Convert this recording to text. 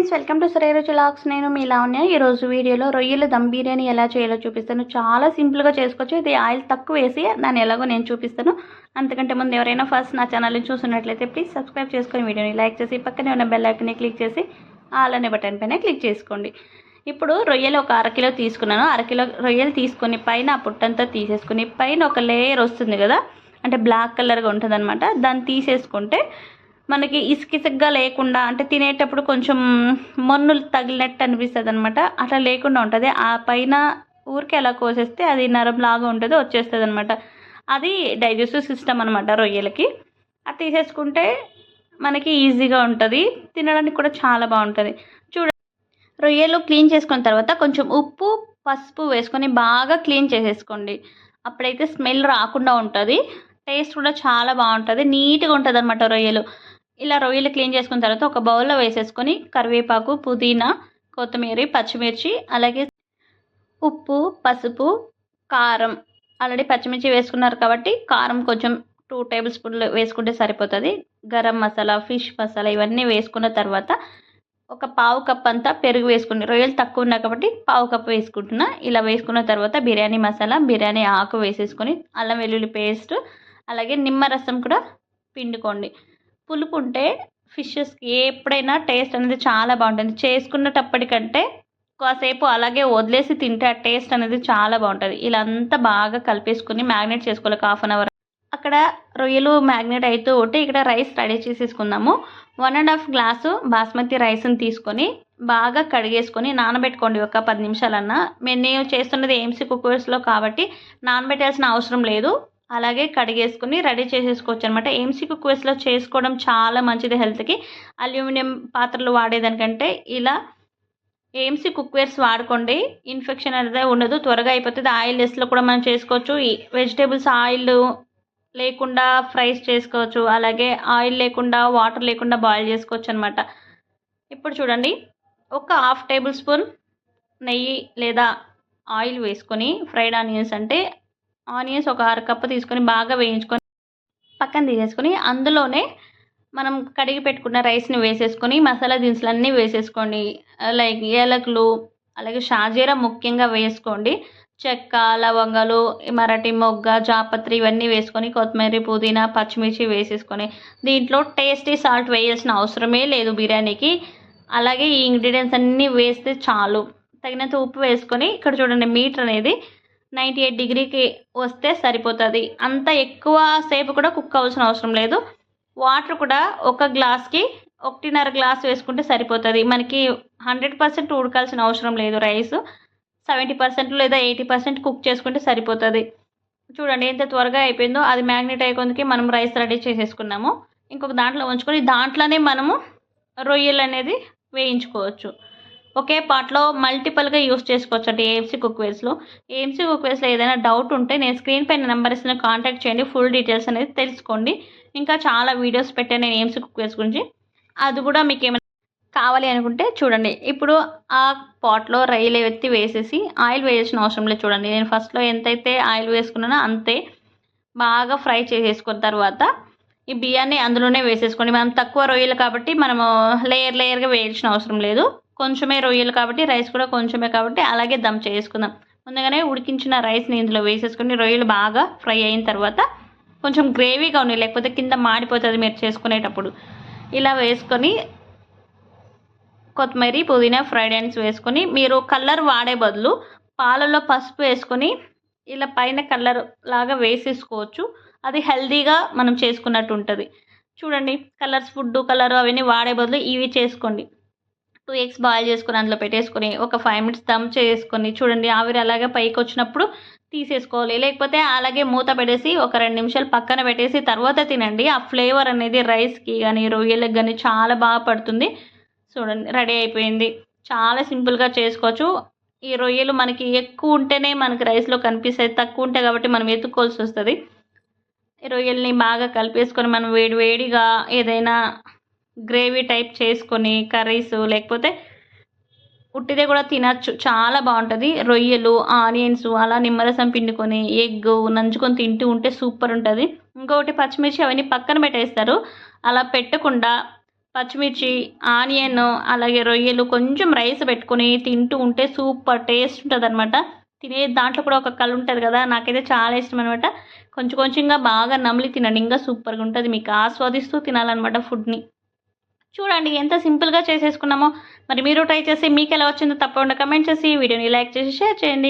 Friends welcome to రుచి లాక్స్. నేను మీ లావణ్య. ఈరోజు వీడియోలో రొయ్యల దమ్ బిర్యానీ ఎలా చేయాలో చూపిస్తాను. చాలా సింపుల్గా చేసుకోవచ్చు. ఇది ఆయిల్ తక్కువ వేసి దాన్ని ఎలాగో నేను చూపిస్తాను. అంతకంటే ముందు ఎవరైనా ఫస్ట్ నా ఛానల్ని చూస్తున్నట్లయితే ప్లీజ్ సబ్స్క్రైబ్ చేసుకొని వీడియోని లైక్ చేసి పక్కనే ఉన్న బెల్ ఐకన్ని క్లిక్ చేసి ఆల్ అనే బటన్ పైన క్లిక్ చేసుకోండి. ఇప్పుడు రొయ్యలు ఒక అరకిలో తీసుకున్నాను. అరకిలో రొయ్యలు తీసుకొని పైన ఆ పుట్టంతా తీసేసుకుని పైన ఒక లేయర్ వస్తుంది కదా అంటే బ్లాక్ కలర్గా ఉంటుంది అనమాట దాన్ని తీసేసుకుంటే మనకి ఇసుకిసుగ్గా లేకుండా అంటే తినేటప్పుడు కొంచెం మన్నులు తగిలినట్టు అనిపిస్తుంది అనమాట అట్లా లేకుండా ఉంటుంది. ఆ పైన ఊరికే అలా కోసేస్తే అది నరం లాగా ఉంటుంది వచ్చేస్తుంది అనమాట అది డైజెస్టివ్ సిస్టమ్ అనమాట రొయ్యలకి. అది తీసేసుకుంటే మనకి ఈజీగా ఉంటుంది. తినడానికి కూడా చాలా బాగుంటుంది. చూడ రొయ్యలు క్లీన్ చేసుకున్న తర్వాత కొంచెం ఉప్పు పసుపు వేసుకొని బాగా క్లీన్ చేసేసుకోండి. అప్పుడైతే స్మెల్ రాకుండా ఉంటుంది. టేస్ట్ కూడా చాలా బాగుంటుంది. నీట్గా ఉంటుంది అనమాట రొయ్యలు. ఇలా రొయ్యలు క్లీన్ చేసుకున్న తర్వాత ఒక బౌల్లో వేసేసుకొని కరివేపాకు పుదీనా కొత్తిమీర పచ్చిమిర్చి అలాగే ఉప్పు పసుపు కారం. ఆల్రెడీ పచ్చిమిర్చి వేసుకున్నారు కాబట్టి కారం కొంచెం టూ టేబుల్ స్పూన్లు వేసుకుంటే సరిపోతుంది. గరం మసాలా ఫిష్ మసాలా ఇవన్నీ వేసుకున్న తర్వాత ఒక పావు కప్ అంతా పెరుగు వేసుకుని రొయ్యలు తక్కువ ఉన్నాయి కాబట్టి పావు కప్ వేసుకుంటున్నా. ఇలా వేసుకున్న తర్వాత బిర్యానీ మసాలా బిర్యానీ ఆకు వేసేసుకొని అల్లం వెల్లుల్లి పేస్ట్ అలాగే నిమ్మరసం కూడా పిండుకోండి. పులుపు ఉంటే ఫిషెస్కి ఎప్పుడైనా టేస్ట్ అనేది చాలా బాగుంటుంది. చేసుకున్నటప్పటికంటే కాసేపు అలాగే వదిలేసి తింటే ఆ టేస్ట్ అనేది చాలా బాగుంటుంది. ఇలా అంతా బాగా కలిపేసుకుని మ్యాగ్నేట్ చేసుకోవాలి హాఫ్ అన్ అవర్. అక్కడ రొయ్యలు మ్యాగ్నేట్ అవుతూ ఉంటే ఇక్కడ రైస్ రెడీ చేసేసుకుందాము. One and half glass basmati రైస్ని తీసుకొని బాగా కడిగేసుకొని నానబెట్టుకోండి ఒక పది నిమిషాలన్నా. నేను చేస్తున్నది ఏమ్సీ కుక్కర్స్లో కాబట్టి నానబెట్టాల్సిన అవసరం లేదు. అలాగే కడిగేసుకుని రెడీ చేసేసుకోవచ్చు అనమాట ఏమ్సీ కుక్కర్స్లో చేసుకోవడం చాలా మంచిది హెల్త్కి అల్యూమినియం పాత్రలు వాడేదానికంటే ఇలా ఏమ్సీ కుక్వేర్స్ వాడుకోండి. ఇన్ఫెక్షన్ అనేది ఉండదు త్వరగా అయిపోతుంది. ఆయిల్ లెస్లో కూడా మనం చేసుకోవచ్చు. ఈ వెజిటేబుల్స్ ఆయిల్ లేకుండా ఫ్రైస్ చేసుకోవచ్చు. అలాగే ఆయిల్ లేకుండా వాటర్ లేకుండా బాయిల్ చేసుకోవచ్చు అనమాట ఇప్పుడు చూడండి. ఒక హాఫ్ టేబుల్ స్పూన్ నెయ్యి లేదా ఆయిల్ వేసుకొని ఫ్రైడ్ ఆనియన్స్ అంటే ఆనియన్స్ ఒక అర కప్పు తీసుకొని బాగా వేయించుకొని పక్కన తీసేసుకొని అందులోనే మనం కడిగి పెట్టుకున్న రైస్ని వేసేసుకొని మసాలా దినుసులు అన్నీ వేసేసుకోండి. లైక్ ఏలకులు అలాగే షాజీరా ముఖ్యంగా వేసుకోండి. చెక్క లవంగాలు మరాఠీ మొగ్గ జాపత్రి ఇవన్నీ వేసుకొని కొత్తిమీర పుదీనా పచ్చిమిర్చి వేసేసుకొని దీంట్లో టేస్టీ సాల్ట్ వేయాల్సిన అవసరమే లేదు బిర్యానీకి. అలాగే ఈ ఇంగ్రీడియంట్స్ అన్నీ వేస్తే చాలు. తగినంత ఉప్పు వేసుకొని ఇక్కడ చూడండి మీటర్ అనేది నైంటీ ఎయిట్ డిగ్రీకి వస్తే సరిపోతుంది. అంత ఎక్కువ సేపు కూడా కుక్ అవ్వాల్సిన అవసరం లేదు. వాటర్ కూడా ఒక గ్లాస్కి ఒకటిన్నర గ్లాస్ వేసుకుంటే సరిపోతుంది. మనకి హండ్రెడ్ పర్సెంట్ ఉడకాల్సిన అవసరం లేదు రైస్. సెవెంటీ పర్సెంట్ లేదా ఎయిటీ పర్సెంట్ కుక్ చేసుకుంటే సరిపోతుంది. చూడండి ఎంత త్వరగా అయిపోయిందో. అది మ్యాగ్నెట్ అయ్యేకొందుకి మనం రైస్ రెడీ చేసేసుకున్నాము. ఇంకొక దాంట్లో ఉంచుకొని దాంట్లోనే మనము రొయ్యలు అనేది వేయించుకోవచ్చు. ఒకే పార్ట్లో మల్టిపుల్గా యూస్ చేసుకోవచ్చు అంటే ఏఎంసీ కుక్వేర్స్లో ఏఎంసీ కుక్వేర్స్లో ఏదైనా డౌట్ ఉంటే నేను స్క్రీన్ పైన నెంబర్ ఇస్తున్న కాంటాక్ట్ చేయండి ఫుల్ డీటెయిల్స్ అనేది తెలుసుకోండి. ఇంకా చాలా వీడియోస్ పెట్టాను నేను ఏఎంసీ కుక్వేర్స్ గురించి. అది కూడా మీకు ఏమైనా కావాలి అనుకుంటే చూడండి. ఇప్పుడు ఆ పాట్లో రైలు ఎత్తి వేసేసి ఆయిల్ వేయాల్సిన అవసరం లేదు చూడండి. నేను ఫస్ట్లో ఎంతైతే ఆయిల్ వేసుకున్నానో అంతే బాగా ఫ్రై చేసేసుకున్న తర్వాత ఈ బియ్యాన్ని అందులోనే వేసేసుకోండి. మనం తక్కువ రొయ్యలు కాబట్టి మనము లేయర్ లేయర్గా వేయాల్సిన అవసరం లేదు. కొంచెమే రొయ్యలు కాబట్టి రైస్ కూడా కొంచెమే కాబట్టి అలాగే దమ్ చేసుకుందాం. ముందుగానే ఉడికించిన రైస్ని ఇందులో వేసేసుకొని రొయ్యలు బాగా ఫ్రై అయిన తర్వాత కొంచెం గ్రేవీగా ఉన్నాయి లేకపోతే కింద మాడిపోతుంది మీరు చేసుకునేటప్పుడు. ఇలా వేసుకొని కొత్తిమీర పుదీనా ఫ్రైడ్ ఆనియన్స్ వేసుకొని మీరు కలర్ వాడే బదులు పాలలో పసుపు వేసుకొని ఇలా పైన కలర్ లాగా వేసేసుకోవచ్చు. అది హెల్దీగా మనం చేసుకున్నట్టు ఉంటుంది. చూడండి కలర్స్ ఫుడ్ కలర్ అవన్నీ వాడే బదులు ఇవి చేసుకోండి. టూ ఎగ్స్ బాయిల్ చేసుకొని అందులో పెట్టేసుకొని ఒక ఫైవ్ మినిట్స్ దమ్ చేసుకొని చూడండి ఆవిరి అలాగే పైకి వచ్చినప్పుడు తీసేసుకోవాలి. లేకపోతే అలాగే మూత పెట్టేసి ఒక రెండు నిమిషాలు పక్కన పెట్టేసి తర్వాత తినండి. ఆ ఫ్లేవర్ అనేది రైస్కి కానీ రొయ్యలకు కానీ చాలా బాగా పడుతుంది. చూడండి రెడీ అయిపోయింది. చాలా సింపుల్గా చేసుకోవచ్చు. ఈ రొయ్యలు మనకి ఎక్కువ ఉంటేనే మనకి రైస్లో కనిపిస్తాయి. తక్కువ ఉంటాయి కాబట్టి మనం ఎత్తుకోవాల్సి వస్తుంది. ఈ రొయ్యల్ని బాగా కలిపేసుకొని మనం వేడి వేడిగా ఏదైనా గ్రేవీ టైప్ చేసుకొని కర్రీస్ లేకపోతే ఉట్టిదే కూడా తినచ్చు. చాలా బాగుంటుంది. రొయ్యలు ఆనియన్స్ అలా నిమ్మరసం పిండుకొని ఎగ్ నంచుకొని తింటూ ఉంటే సూపర్ ఉంటుంది. ఇంకొకటి పచ్చిమిర్చి అవన్నీ పక్కన పెట్టేస్తారు. అలా పెట్టకుండా పచ్చిమిర్చి ఆనియన్ అలాగే రొయ్యలు కొంచెం రైస్ పెట్టుకొని తింటూ ఉంటే సూపర్ టేస్ట్ ఉంటుంది అనమాట తినే దాంట్లో కూడా ఒక కళ్ళు ఉంటుంది కదా నాకైతే చాలా ఇష్టం అనమాట కొంచెం కొంచెంగా బాగా నమిలి తినండి. ఇంకా సూపర్గా ఉంటుంది. మీకు ఆస్వాదిస్తూ తినాలన్నమాట ఫుడ్ని. చూడండి ఎంత సింపుల్గా చేసేసుకున్నామో. మరి మీరు ట్రై చేసి మీకు ఎలా వచ్చిందో తప్పకుండా కమెంట్ చేసి వీడియోని లైక్ చేసి షేర్ చేయండి.